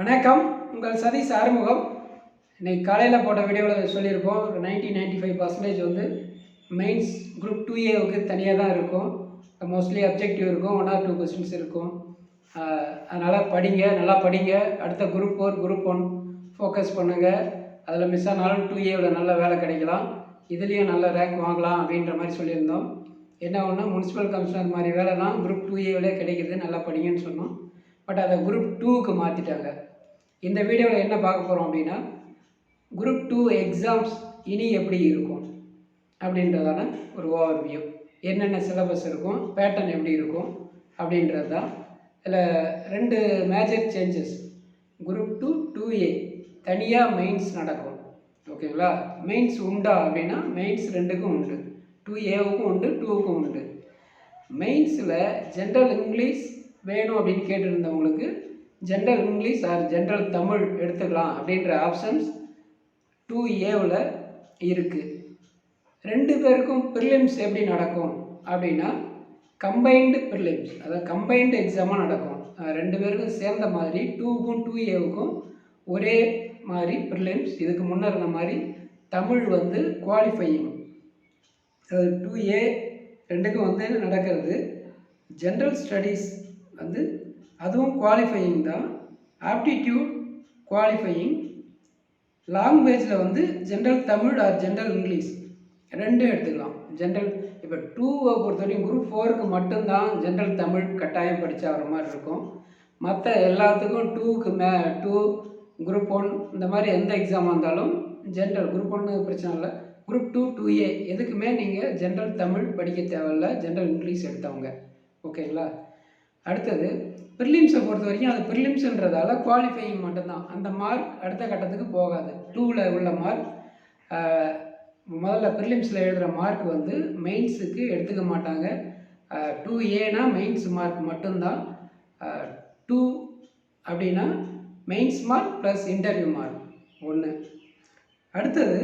வணக்கம் உங்கள் சதீஷ் ஆறுமுகம் இன்னைக்கு காலையில் போட்ட வீடியோவில் சொல்லியிருக்கோம் ஒரு நைன்டி நைன்டி ஃபைவ் பர்சன்டேஜ் வந்து மெயின்ஸ் குரூப் டூ ஏவுக்கு தனியாக தான் இருக்கும். மோஸ்ட்லி அப்ஜெக்டிவ் இருக்கும் ஒன் ஆர் டூ கொஸ்டின்ஸ் இருக்கும். அதனால் படிங்க நல்லா படிங்க. அடுத்த group four group one focus பண்ணுங்கள் அதில் மிஸ் ஆனாலும் டூ ஏவில் நல்ல வேலை கிடைக்கலாம். இதுலேயும் நல்ல ரேங்க் வாங்கலாம் அப்படின்ற மாதிரி சொல்லியிருந்தோம். என்ன ஒன்று முனிசிபல் கமிஷனர் மாதிரி வேலைலாம் குரூப் டூ ஏவிலே கிடைக்குது நல்லா படிங்கன்னு சொன்னோம். பட் அதை குரூப் டூவுக்கு மாற்றிட்டாங்க இந்த வீடியோவில் என்ன பார்க்க போகிறோம் அப்படின்னா குரூப் டூ எக்ஸாம்ஸ் இனி எப்படி இருக்கும் அப்படின்றதான ஒரு ஓவர்வியூ என்னென்ன சிலபஸ் இருக்கும் பேட்டர்ன் எப்படி இருக்கும் அப்படின்றது தான் இதில் ரெண்டு major changes group two two A தனியாக மெயின்ஸ் நடக்கும். ஓகேங்களா மெயின்ஸ் உண்டா அப்படின்னா மெயின்ஸ் ரெண்டுக்கும் உண்டு. டூ ஏவுக்கும் உண்டு டூவுக்கும் உண்டு. மெயின்ஸில் ஜென்ரல் இங்கிலீஷ் வேணும் அப்படின்னு கேட்டிருந்தவங்களுக்கு general English or general Tamil எடுத்துக்கலாம் அப்படின்ற ஆப்ஷன்ஸ் டூ ஏவில் இருக்குது ரெண்டு பேருக்கும் ப்ரிலிம்ஸ் எப்படி நடக்கும் அப்படின்னா கம்பைன்டு ப்ரிலிம்ஸ் அதாவது கம்பைன்டு எக்ஸாமாக நடக்கும். ரெண்டு பேருக்கும் சேர்ந்த மாதிரி டூவுக்கும் டூ ஏவுக்கும் ஒரே மாதிரி ப்ரிலிம்ஸ் இதுக்கு முன்னே இருந்த மாதிரி தமிழ் வந்து குவாலிஃபையிங் டூ ஏ ரெண்டுக்கும் வந்து நடக்கிறது? ஜென்ரல் ஸ்டடீஸ் வந்து அதுவும் குவாலிஃபையிங் தான். ஆப்டிடியூட் குவாலிஃபையிங் லாங்குவேஜில் வந்து general Tamil or general English ரெண்டும் எடுத்துக்கலாம். ஜென்ரல் இப்போ டூவை பொறுத்த வரைக்கும் குரூப் ஃபோருக்கு மட்டும்தான் ஜென்ரல் தமிழ் கட்டாயம் படித்தா வர மாதிரி இருக்கும். மற்ற எல்லாத்துக்கும் டூக்கு மே டூ குரூப் ஒன் இந்த மாதிரி எந்த எக்ஸாமாக இருந்தாலும் ஜென்ரல் குரூப் ஒன்று பிரச்சனை இல்லை. குரூப் டூ டூ ஏ எதுக்குமே நீங்கள் ஜென்ரல் தமிழ் படிக்க தேவையில்ல. ஜென்ரல் இங்கிலீஷ் எடுத்தவங்க. ஓகேங்களா அடுத்தது ப்ரிலிம்ஸை பொறுத்த வரைக்கும் அது ப்ரிலிம்ஸுன்றதால குவாலிஃபையிங் மட்டும்தான். அந்த மார்க் அடுத்த கட்டத்துக்கு போகாது. டூவில் உள்ள மார்க் முதல்ல ப்ரிலிம்ஸில் எழுதுகிற மார்க் வந்து மெயின்ஸுக்கு எடுத்துக்க மாட்டாங்க. டூ ஏனா மெயின்ஸ் மார்க் மட்டும்தான். டூ அப்படின்னா mains mark plus interview mark ஒன்று அடுத்தது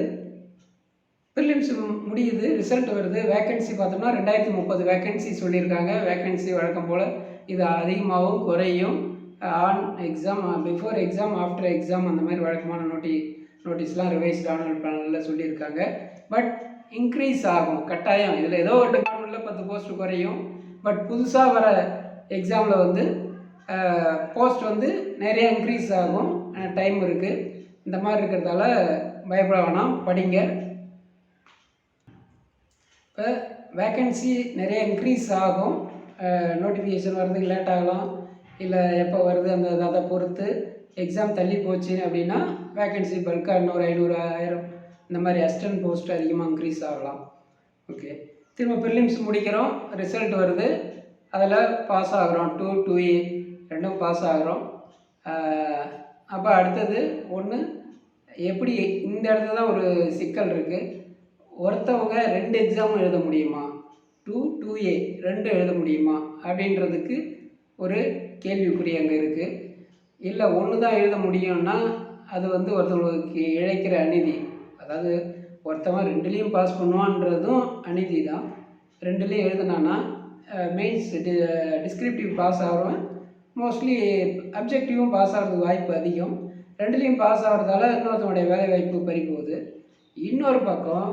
ப்ரிலிம்ஸ் முடியுது ரிசல்ட் வருது வேக்கன்சி பார்த்தோம்னா ரெண்டாயிரத்தி முப்பது வேக்கன்சி சொல்லியிருக்காங்க. வேக்கன்சி வழக்கம் போல் இது அதிகமாகவும் குறையும். On exam before exam after exam அந்த மாதிரி வழக்கமான நோட்டி நோட்டீஸ்லாம் ரிவைஸ்ட் ஆனுவல் பிளானில் சொல்லியிருக்காங்க. பட் இன்க்ரீஸ் ஆகும் கட்டாயம். இதில் ஏதோ ஒரு டிபார்ட்மெண்ட்டில் பத்து போஸ்ட் குறையும். பட் புதுசாக வர எக்ஸாமில் வந்து போஸ்ட் வந்து நிறைய இன்க்ரீஸ் ஆகும். டைம் இருக்குது இந்த மாதிரி இருக்கிறதால பயப்பட வேணாம். படிங்க. இப்போ வேக்கன்சி நிறைய இன்க்ரீஸ் ஆகும். நோட்டிஃபிகேஷன் வர்றதுக்கு லேட் ஆகலாம். இல்லை எப்போ வருது அந்த அதை பொறுத்து எக்ஸாம் தள்ளி போச்சு அப்படின்னா வேக்கன்சி பல்காக இன்னொரு ஐநூறு ஆயிரம் இந்த மாதிரி அசிஸ்டன்ட் போஸ்ட் அதிகமாக இன்க்ரீஸ் ஆகலாம். ஓகே திரும்ப ப்ரிலிம்ஸ் முடிக்கிறோம். ரிசல்ட் வருது. அதில் பாஸ் ஆகிறோம். டூ டூ ஏ ரெண்டும் பாஸ் ஆகிறோம். அப்போ அடுத்தது ஒன்று எப்படி இந்த இடத்துல தான் ஒரு சிக்கல் இருக்குது ஒருத்தவங்க ரெண்டு எக்ஸாமும் எழுத முடியுமா? டூ டூ ஏ ரெண்டும் எழுத முடியுமா? அப்படின்றதுக்கு ஒரு கேள்விக்குறி அங்கே இருக்குது இல்லை ஒன்று தான் எழுத முடியும்னா அது வந்து ஒருத்தவங்களுக்கு இழைக்கிற அநீதி. அதாவது ஒருத்தவன் ரெண்டுலேயும் பாஸ் பண்ணுவான்றதும் அநீதி தான். ரெண்டுலேயும் எழுதுனானா மெயின்ஸ் டி டிஸ்கிரிப்டிவ் பாஸ் ஆகிறவன் மோஸ்ட்லி அப்ஜெக்டிவும் பாஸ் ஆகிறதுக்கு வாய்ப்பு அதிகம். ரெண்டுலேயும் பாஸ் ஆகிறதால இன்னொருத்தனுடைய வேலை வாய்ப்பு பறி போகுது இன்னொரு பக்கம்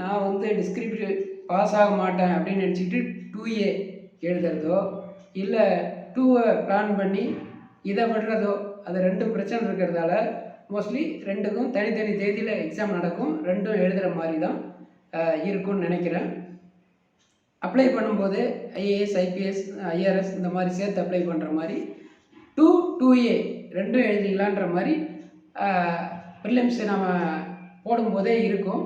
நான் வந்து டிஸ்கிரிப்டிவ் பாஸ் ஆக மாட்டேன் அப்படின்னு நினச்சிக்கிட்டு டூ ஏ எழுதுறதோ இல்லை டூவை பிளான் பண்ணி இதை விடுறதோ அது ரெண்டும் பிரச்சனை இருக்கிறதால மோஸ்ட்லி ரெண்டுக்கும் தனித்தனி தேதியில் எக்ஸாம் நடக்கும் ரெண்டும் எழுதுகிற மாதிரி தான் இருக்கும்னு நினைக்கிறேன். அப்ளை பண்ணும்போது ஐஏஎஸ் ஐபிஎஸ் ஐஆர்எஸ் இந்த மாதிரி சேர்த்து அப்ளை பண்ணுற மாதிரி டூ டூ ஏ ரெண்டும் எழுதிக்கலான்ற மாதிரி ப்ரிலிம்ஸ் நம்ம போடும்போதே இருக்கும்.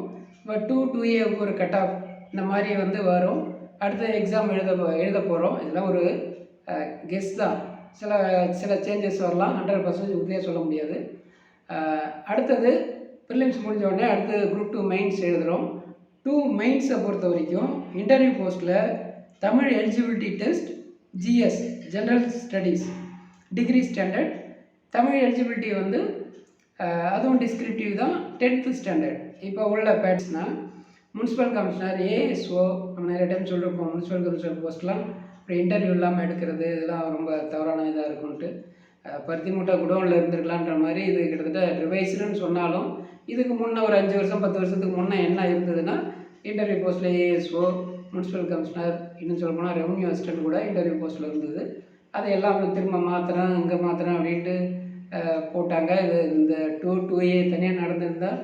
பட் டூ டூ ஏ ஒரு கட் ஆஃப் இந்த மாதிரி வந்து வரும். அடுத்த எக்ஸாம் எழுத எழுத போகிறோம் இதெல்லாம் ஒரு கெஸ் தான். சில சில சேஞ்சஸ் வரலாம். ஹண்ட்ரட் பர்சன்டேஜ் உறுதியாக சொல்ல முடியாது. அடுத்தது ப்ரிலிம்ஸ் முடிஞ்ச உடனே அடுத்து குரூப் டூ மெயின்ஸ் எழுதுகிறோம் டூ மெயின்ஸை பொறுத்த வரைக்கும் இன்டர்வியூ போஸ்ட்டில் Tamil eligibility test GS general studies degree standard Tamil eligibility வந்து அதுவும் டிஸ்கிரிப்டிவ் தான். டென்த்து ஸ்டாண்டர்ட் இப்போ உள்ள பேட்ஸ்னால் முனிசிபல் கமிஷனர் ஏஎஸ்ஓ நம்ம நிறைய டைம் சொல்லியிருப்போம் முனிசிபல் கமிஷனர் போஸ்ட்லாம் அப்புறம் இன்டர்வியூ இல்லாமல் எடுக்கிறது இதெல்லாம் ரொம்ப தவறான இதாக இருக்கும்ன்ட்டு. பருத்தி மூட்டை குடோனில் இருந்திருக்கலான்ற மாதிரி இது கிட்டத்தட்ட ரிவைஸ்டுன்னு சொன்னாலும் இதுக்கு முன்னே ஒரு அஞ்சு வருஷம் பத்து வருஷத்துக்கு முன்னே என்ன இருந்ததுன்னா இன்டர்வியூ போஸ்ட்டில் ஏஎஸ்ஓ முனிசிபல் கமிஷனர் இன்னும் சொல்லப்போனால் ரெவன்யூ அசிஸ்டன்ட் கூட இன்டர்வியூ போஸ்ட்டில் இருந்தது. அதை எல்லாம் திரும்ப மாற்றுறேன் இங்கே மாற்றுறேன் அப்படின்ட்டு போட்டாங்க. இது இந்த டூ டூ ஏ தனியாக நடந்திருந்தால்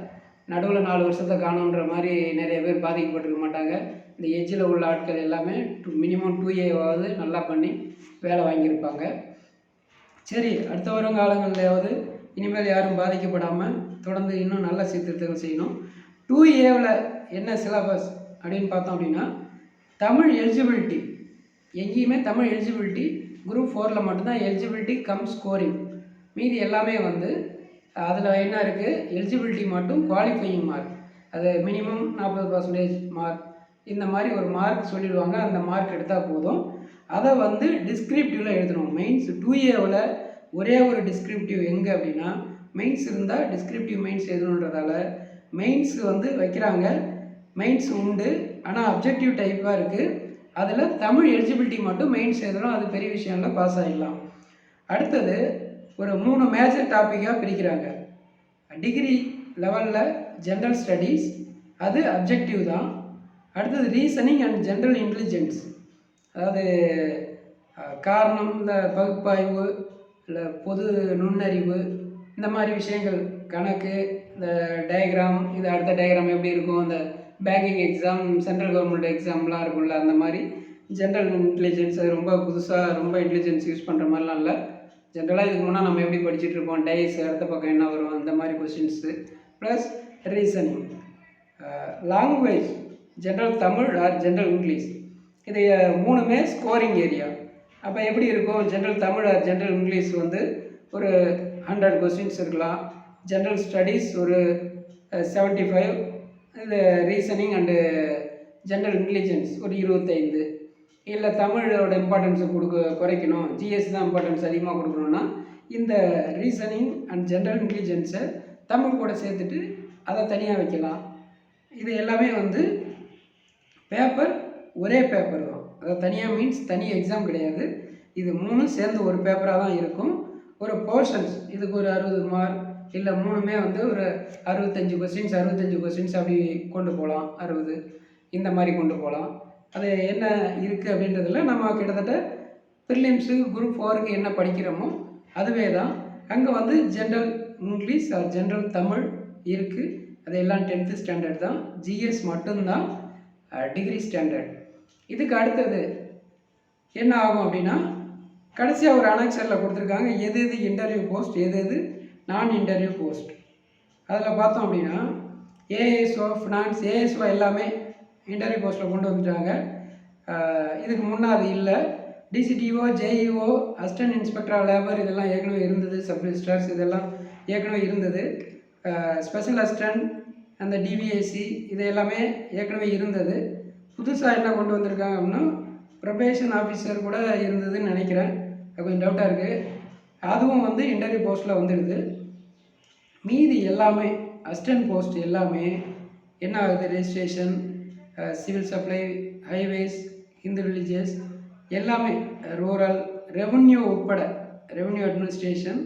நடுவில் நாலு வருஷத்தை காணுன்ற மாதிரி நிறைய பேர் பாதிக்கப்பட்டிருக்க மாட்டாங்க. இந்த எஜ்ஜில் உள்ள ஆட்கள் எல்லாமே டூ மினிமம் டூ ஏவாவது நல்லா பண்ணி வேலை வாங்கியிருப்பாங்க. சரி அடுத்த வரும் காலங்கள்லையாவது இனிமேல் யாரும் பாதிக்கப்படாமல் தொடர்ந்து இன்னும் நல்ல சீர்திருத்தங்கள் செய்யணும். டூ ஏவில் என்ன சிலபஸ் அப்படின்னு பார்த்தோம் அப்படின்னா தமிழ் எலிஜிபிலிட்டி எங்கேயுமே தமிழ் எலிஜிபிலிட்டி குரூப் ஃபோரில் மட்டும்தான் எலிஜிபிலிட்டி கம் ஸ்கோரிங் மீதி எல்லாமே வந்து அதில் என்ன இருக்குது எலிஜிபிலிட்டி மட்டும் குவாலிஃபையிங் மார்க் அது மினிமம் நாற்பது பர்சன்டேஜ் மார்க் இந்த மாதிரி ஒரு மார்க் சொல்லிடுவாங்க. அந்த மார்க் எடுத்தால் போதும். அதை வந்து டிஸ்கிரிப்டிவில் எழுதணும். மெயின்ஸ் டூ ஏவில் ஒரே ஒரு டிஸ்கிரிப்டிவ் எங்கே அப்படின்னா மெயின்ஸ் இருந்தால் டிஸ்கிரிப்டிவ் மெயின்ஸ் எழுதணுன்றதால மெயின்ஸ் வந்து வைக்கிறாங்க. மெயின்ஸ் உண்டு. ஆனால் அப்ஜெக்டிவ் டைப்பாக இருக்குது அதில் தமிழ் எலிஜிபிலிட்டி மட்டும் மெயின்ஸ் எழுதணும். அது பெரிய விஷயம் இல்லை பாஸ் ஆகிடலாம் அடுத்தது ஒரு மூணு மேஜர் டாப்பிக்காக பிரிக்கிறாங்க. டிகிரி லெவலில் ஜென்ரல் ஸ்டடீஸ் அது அப்ஜெக்டிவ் தான். அடுத்தது ரீசனிங் அண்ட் ஜென்ரல் இன்டெலிஜென்ஸ் அதாவது காரணம் இந்த பகுப்பாய்வு இல்லை பொது நுண்ணறிவு இந்த மாதிரி விஷயங்கள் கணக்கு இந்த டயக்ராம் இது அடுத்த டயக்ராம் எப்படி இருக்கும் இந்த பேங்கிங் எக்ஸாம் சென்ட்ரல் கவர்மெண்ட் எக்ஸாம்லாம் இருக்கும்ல அந்த மாதிரி ஜென்ரல் இன்டெலிஜென்ஸ் அது ரொம்ப புதுசாக ரொம்ப இன்டெலிஜென்ஸ் யூஸ் பண்ணுற மாதிரிலாம் இல்லை. ஜென்ரலாக இதுக்கு முன்னால் நம்ம எப்படி படிச்சுட்டு இருப்போம்? டைஸ் அடுத்த பக்கம் என்ன வரும்? அந்த மாதிரி questions plus reasoning language general Tamil or general English இது uh, மூணுமே ஸ்கோரிங் ஏரியா அப்போ எப்படி இருக்கும்? General Tamil or general English வந்து ஒரு ஹண்ட்ரட் கொஸ்டின்ஸ் இருக்கலாம். ஜென்ரல் ஸ்டடீஸ் ஒரு uh, செவன்ட்டி ஃபைவ் இது ரீசனிங் அண்டு ஜென்ரல் இன்டெலிஜென்ஸ் ஒரு இருபத்தைந்து. இல்லை தமிழோட இம்பார்ட்டன்ஸை கொடுக்க குறைக்கணும். ஜிஎஸ் தான் இம்பார்ட்டன்ஸ் அதிகமாக கொடுக்கணும்னா இந்த ரீசனிங் அண்ட் ஜென்ரல் இன்டெலிஜென்ஸை தமிழ் கூட சேர்த்துட்டு அதை தனியாக வைக்கலாம். இது எல்லாமே வந்து பேப்பர் ஒரே பேப்பர் தான். அதாவது தனியாக மீன்ஸ் தனி எக்ஸாம் கிடையாது. இது மூணும் சேர்ந்து ஒரு பேப்பராக தான் இருக்கும். ஒரு போர்ஷன்ஸ் இதுக்கு ஒரு அறுபது மார்க் இல்லை மூணுமே வந்து ஒரு அறுபத்தஞ்சு கொஸ்டின்ஸ் அறுபத்தஞ்சு கொஸ்டின்ஸ் அப்படி கொண்டு போகலாம். அறுபது இந்த மாதிரி கொண்டு போகலாம். அது என்ன இருக்குது அப்படின்றதுல நம்ம கிட்டத்தட்ட ப்ரிலிம்ஸு குரூப் ஃபோருக்கு என்ன படிக்கிறோமோ அதுவே தான். அங்கே வந்து general English or general Tamil இருக்குது அது எல்லாம் டென்த்து ஸ்டாண்டர்ட் தான் ஜிஎஸ் மட்டும்தான் டிகிரி ஸ்டாண்டர்ட் இதுக்கு அடுத்தது என்ன ஆகும் அப்படின்னா கடைசியாக ஒரு அனெக்சரில் கொடுத்துருக்காங்க எது எது இன்டர்வியூ போஸ்ட் எது எது நான் இன்டர்வியூ போஸ்ட் அதில் பார்த்தோம் அப்படின்னா ஏஎஸ்ஓ ஃபினான்ஸ் ஏஎஸ்ஓ எல்லாமே இன்டர்வியூ போஸ்ட்டில் கொண்டு வந்துட்டாங்க. இதுக்கு முன்னே அது இல்லை DCTO JEO assistant inspector of labour இதெல்லாம் ஏற்கனவே இருந்தது. சப் ரிஜிஸ்ட்ரார்ஸ் இதெல்லாம் ஏற்கனவே இருந்தது. ஸ்பெஷல் அசிஸ்டன்ட் அந்த டிவிஏசி இது எல்லாமே ஏற்கனவே இருந்தது. புதுசாக என்ன கொண்டு வந்திருக்காங்க அப்படின்னா ப்ரொபேஷன் ஆஃபீஸர் கூட இருந்ததுன்னு நினைக்கிறேன். அது கொஞ்சம் டவுட்டாக இருக்குது அதுவும் வந்து இன்டர்வியூ போஸ்ட்டில் வந்துடுது. மீதி எல்லாமே அசிஸ்டன்ட் போஸ்ட் எல்லாமே என்ன ஆகுது? Registration civil supply highways Hindu religious எல்லாமே ரூரல் ரெவன்யூ உட்பட ரெவன்யூ அட்மினிஸ்ட்ரேஷன்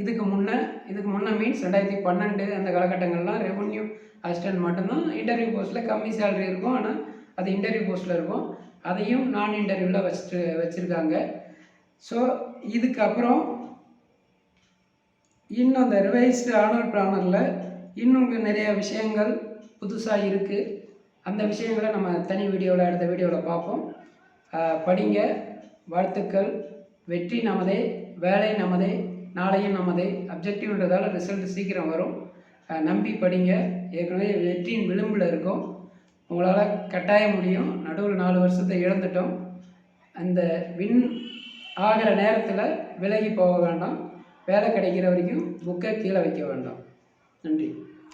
இதுக்கு முன்னே இதுக்கு முன்னே மீன்ஸ் ரெண்டாயிரத்தி பன்னெண்டு அந்த காலகட்டங்கள்லாம் ரெவன்யூ அசிஸ்டன்ட் மட்டும்தான் இன்டர்வியூ போஸ்ட்டில் கம்மி சேலரி இருக்கும். ஆனால் அது இன்டர்வியூ போஸ்ட்டில் இருக்கும். அதையும் நான் இன்டர்வியூவில் வச்சுட்டு வச்சுருக்காங்க. ஸோ இதுக்கப்புறம் இன்னும் அந்த ரிவைஸ்டு ஆனர் பிளானரில் இன்னும் நிறைய விஷயங்கள் புதுசாக இருக்குது அந்த விஷயங்களை நம்ம தனி வீடியோவில் அடுத்த வீடியோவில் பார்ப்போம். படிங்க வாழ்த்துக்கள். வெற்றி நமதே வேலை நமதே நாளையும் நமதே. அப்ஜெக்டிவ்ன்றதால ரிசல்ட் சீக்கிரம் வரும். நம்பி படிங்க. ஏற்கனவே வெற்றியின் விளிம்பில் இருக்கோம். உங்களால் கட்டாய முடியும். நடுவில் நாலு வருஷத்தை இழந்துட்டோம். அந்த வின் ஆகிற நேரத்தில் விலகி போக வேண்டாம். வேலை கிடைக்கிற வரைக்கும் புக்கை கீழே வைக்க வேண்டாம். நன்றி.